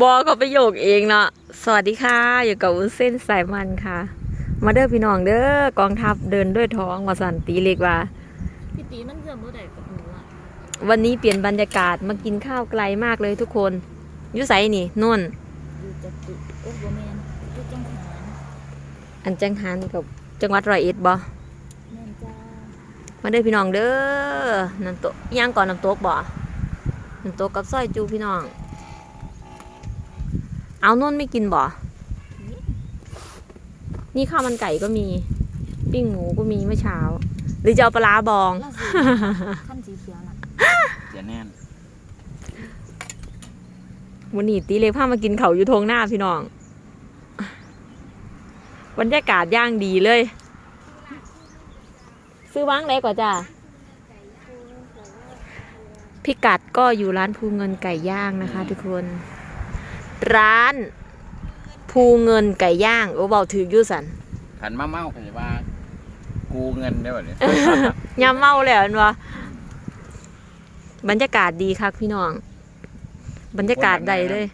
บอกเขาไปโยกเองเนาะสวัสดีค่ะ อยู่กับวุ้นเส้นสายมันค่ะ มาเด้อพี่น้องเด้อกองทัพเดินด้วยท้องมาสันตีเล็กว่าพี่ตีมันเรื่องเมื่อไหร่กับหนูอะวันนี้เปลี่ยนบรรยากาศมากินข้าวไกลมากเลยทุกคนอยุไสนี่นุ่นอยู่จัตุโอ้โหแมนอยู่จังหารอันจังหันกับจังหวัดร้อยเอ็ดบ่แมนจ้ามาเด้อพี่น้องเด้อน้ำตกย่างก่อนน้ำตกบ่น้ำตกกับซอยจูพี่น้อง เอานุ่นไม่กินบ่ นี่ข้าวมันไก่ก็มี ปิ้งหมูก็มีเมื่อเช้า หรือจะเอาปลาร้าบองล่าสุดขั้นสีเขียวน่ะเสียแน่นวันนี้ตีเล็กพามากินเขาวอยู่ทงหน้าพี่น้อง บรรยากาศย่างดีเลย ซื้อว้างไรกว่าจ้าพิกัดก็อยู่ร้านภูเงินไก่ย่างนะคะทุกคน ร้านภูเงินไก่ย่างโอ้เบาถืออยุสันขันมาเมาเขาจะว่า กูเงินได้แบบนี้ยำเมาแล้วเห็นวะบรรยากาศดีคักพี่น้อง บรรยากาศใดเลย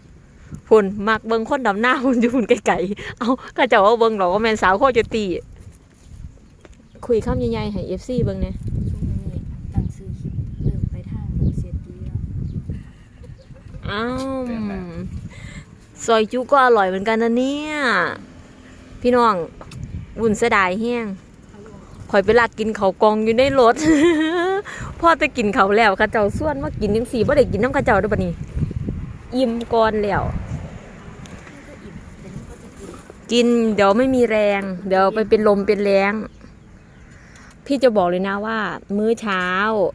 พุ่นมักเบิงคนดำหน้าหุ่นอยู่หุ่นไกลๆเอาก็จะว่าเบิงหรอกว่าแมนสาวโคตรจะตีคุยข้ามใหญ่ๆให้เอฟซีเบิงเนี่ยช่วงนี้ตั้งซื้อคลิปเริ่มไปทางเสียตีแล้วอ้าว ซอยจุก็อร่อยเหมือนกันนะเนี่ย พี่น้องวุ่นเสดายแห้งข่อยไปลากกินเขากองอยู่ในรถ พ่อจะกินเขาแล้วข้าเจ้าส่วนมากินยังสี่บ่ได้กินน้ำข้าเจ้าด้วยปะนี่อิ่มก่อนแล้ว กินเดี๋ยวไม่มีแรง เดี๋ยวไปเป็นลมเป็นแรงพี่จะบอกเลยนะว่า มื้อเช้า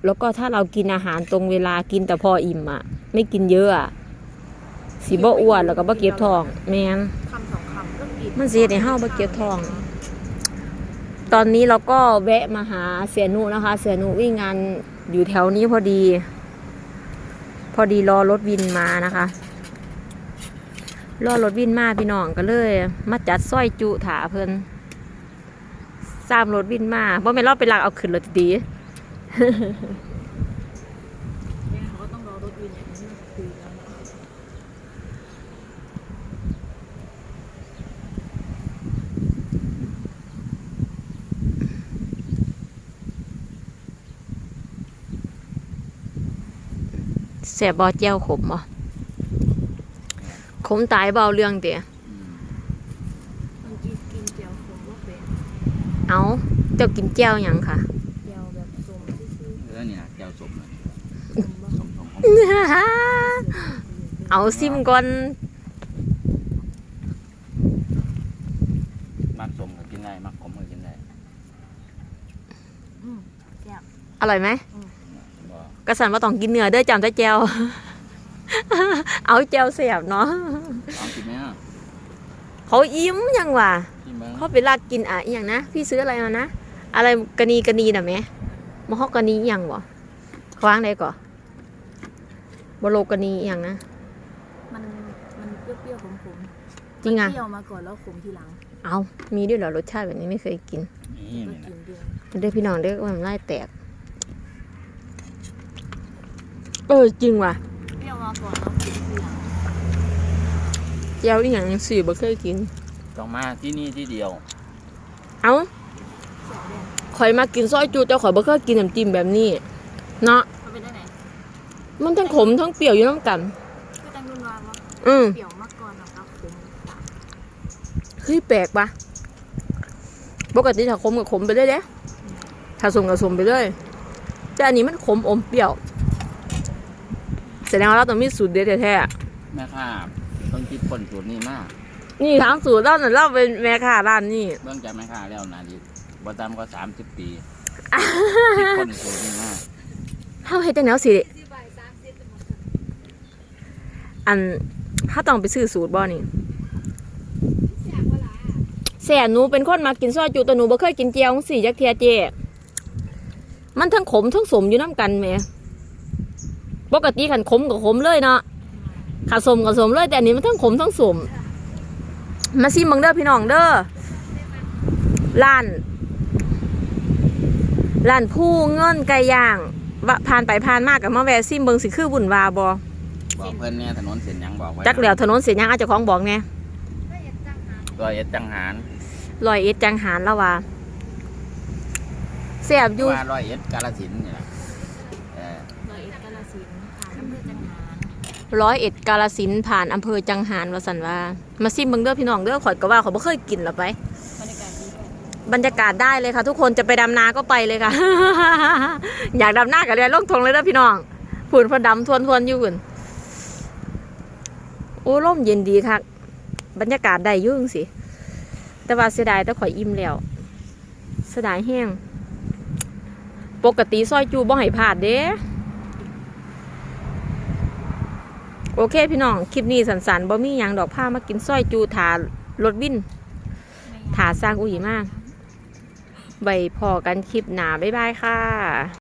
แล้วก็ถ้าเรากินอาหารตรงเวลากินแต่พออิ่มอะ ไม่กินเยอะอะ สีบ่อ้วนแล้วก็บ่เก็บท้องแม่นคำสองคำก็กินมันสิเฮ็ดให้เฮาบ่เก็บท้อง ตอนนี้เราก็แวะมาหาเสียนุนะคะ เสียนุวิ่งงานอยู่แถวนี้พอดี พอดีรอรถวินมานะคะรอรถวินมาพี่น้องก็เลยมาจัดสร้อยจุถาเพิ่นสามรถวินมาบ่แม่นเราไปลักเอาขึ้นรถดี เนี่ยเขาก็ต้องรอรถวินอย่างนี้คุยแล้วนะ แสบบ่แจ้วขมบ่ขมตายเบเอาเรื่องเตะบางทีกินเจียวคงว่าเป็นเอาเจ้ากินแจ้วหยังค่ะเจียวแบบสมซื่อแล้วเนี่ยแก้วสมเลยๆสมว่าสมของของเอาซิมก่อนมักสมก็กินได้มักขมก็กินได้อืมแซ่บอร่อยไหมบ่ กระสันว่าต้องกินเนื้อเด้อจำแต่แจวเอาแจวเสียบเนาะลองกินไหมอะเขายิ้มยังว่ะกินบ้างเขาไปลากกินอะอหย่างนะพี่ซื้ออะไรมานะอะไรกะนีกะนีน่ะแม่มะฮอกกะนีอหย่างบ่ควางได้ก่อบโลกะนีอหย่างนะมันมันเปรี้ยวๆขมๆจริงอะเปรี้ยวมาก่อนแล้วขมทีหลัง เอามีด้วยเหรอรสชาติแบบนี้ไม่เคยกินนี่ก็นี่กินะนเดือนเด้อพี่น้องเด้อว่ามันไล่แตก เออจริงว่ะเปรี้ยวมาก่อนแล้วขมทีหลังแจวอีหยังสี่บ่เคยกิน ต้องมาที่นี่ที่เดียว เอาเสียเดือนข่อยมากินซอยจูแต่ข่อยบ่เคยกินน้ำจิ้มแบบนี้ เนาะมันเป็นได้ไหนมันทั้งขมทั้งเปรี้ยวอยู่น้ำกัน ก็ตั้งรุ่นวางว่าอืมเปรี้ยวมาก่อนแล้วก็ขมตามเฮ้ยแปลกปะปกติถ้าขมก็ขมไปเลยเด้ถ้าสมก็สมไปเลยแต่อันนี้มันขมอมเปรี้ยวแส ดงว่าเราต้องมีสูตรเด็ดแท้แม่ค้าต้องคิดคนสูตรนี้มากๆนี่ถามสูตรเราเนี่ยเราเป็นแม่ค้าร้านนี่เบื้องจากแม่ค้าแล้วนาดิบ่ตามก็สามสิบปีคิดคนสูตรนี้มากเฮาเฮ็ดจังแนวสิอันถ้าต้องไปซื้อสูตรบ่นี่แซ่หนูเป็นคนมากินซอยจุแต่หนูบ่เคยกินเจียวจังซี่จักเทียเจ มันทั้งขมทั้งสมอยู่น้ำกันแหม ปกติขันขมกับขมเลยเนาะขาสมกับสมเลย แต่อันนี้มันทั้งขมทั้งสม มาซิมเบังเด้อพี่น้องเด้อร้านร้านผู้เงินไก่ย่างว่าผ่านไปผ่านมากกับมาแวะซิมเบิงสิคือบุญวาบอบ่บอกเพิ่นเนี่ยถนนเส้นหยังบอกไว้จักแล้วถนนเสียยังอาจจะของบอกแน่ร้อยเอ็ดจังหารลอยเอ็ดจังหารแล้วว่าเสียบอยู่ว่าร้อยเอ็ดกาฬสินธุ์นี่แหละเออ ร้อยเอ็ดกาฬสินธุ์ผ่านอำเภอจังหารร้อยเอ็ดกาลสินธุ์ผ่านอำเภอจังหารวาสันว่ามาซิมเบิงเด้อพี่น้องเด้อข่อยก็ว่าเขาบ่เคยกินหรอไป บรรยากาศดีด้วยบรรยากาศได้เลยค่ะ ทุกคนจะไปดำนาก็ไปเลยค่ะ อยากดำนากับเรียนลงทงเลยเด้อพี่น้องฝุ่นพอดำทวนทวนๆอยู่ฝุ่นโอ้ร่มเย็นดีค่ะบรรยากาศได้อยุ่จั่งสิแต่ว่าเสียดายแต่ข่อยอิ่มแล้วเสียดายแห้ง ปกติซอยจูบ่ให้พลาดเด้โอเคพี่น้อง คลิปนี้สันๆบ่มีหยังดอกผ้ามากินซอยจูถารถวินถาสร้างอุ๋ยมาก ใบพอกันคลิปหนาบ๊ายบายค่ะ